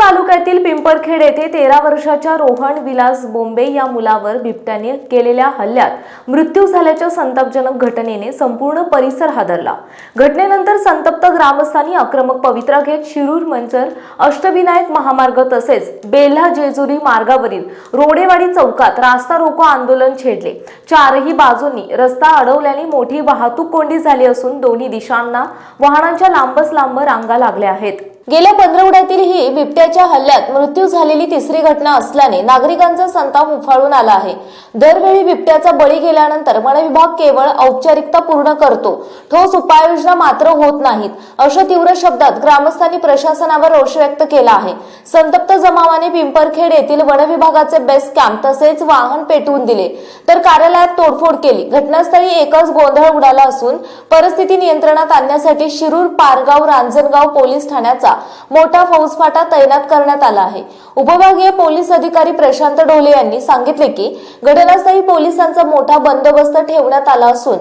तालुक्यातील पिंपळखेड येथे तेरा वर्षाच्या रोहन विलास बोंबे या मुलावर बिबट्याने केलेल्या हल्ल्यात मृत्यू झाल्याच्या संतापजनक घटनेने संपूर्ण परिसर हादरला. घटनेनंतर संतप्त ग्रामस्थांनी आक्रमक पवित्रा घेत शिरूर मंचर अष्टविनायक महामार्ग तसेच बेल्हा जेजुरी मार्गावरील रोडेवाडी चौकात रास्ता रोको आंदोलन छेडले. चारही बाजूंनी रस्ता अडवल्याने मोठी वाहतूक कोंडी झाली असून दोन्ही दिशांना वाहनांच्या लांबच लांब रांगा लागल्या आहेत. गेल्या पंधरवड्यातील ही बिबट्याच्या हल्ल्यात मृत्यू झालेली तिसरी घटना असल्याने नागरिकांचा संताप उफाळून आला आहे. दरवेळी बिबट्याचा बळी गेल्यानंतर वनविभाग केवळ औपचारिकता पूर्ण करतो. ठोस उपाययोजना मात्र होत नाहीत अशा तीव्र शब्दात ग्रामस्थांनी प्रशासनावर रोष व्यक्त केला आहे. संतप्त जमावाने पिंपरखेड येथील वनविभागाचे बेस्ट कॅम्प तसेच वाहन पेटवून दिले. तर कार्यालयात तोडफोड केली. घटनास्थळी एकच गोंधळ उडाला असून परिस्थिती नियंत्रणात आणण्यासाठी शिरूर पारगाव रांजणगाव पोलीस ठाण्याचा मोठा फौजफाटा तैनात करण्यात आला आहे. उपविभागीय पोलीस अधिकारी प्रशांत डोले यांनी सांगितले की घटनास्थळी पोलिसांचा मोठा बंदोबस्त ठेवण्यात आला असून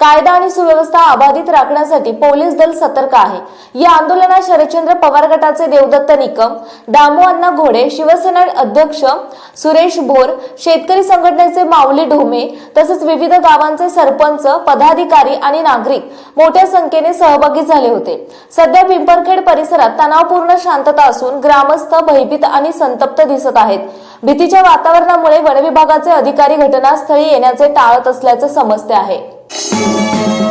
कायदा आणि सुव्यवस्था अबाधित राखण्यासाठी पोलीस दल सतर्क आहे. या आंदोलनात शरदचंद्र पवार गटाचे देवदत्त निकम दामू अण्णा घोडे शिवसेना अध्यक्ष सुरेश भोर शेतकरी संघटनेचे माऊली ढोमे तसेच विविध गावांचे सरपंच पदाधिकारी आणि नागरिक मोठ्या संख्येने सहभागी झाले होते. सध्या पिंपरखेड परिसरात तणावपूर्ण शांतता असून ग्रामस्थ भयभीत आणि संतप्त दिसत आहेत. भीतीच्या वातावरणामुळे वनविभागाचे अधिकारी घटनास्थळी येण्याचे टाळत असल्याचे समजते आहे. Música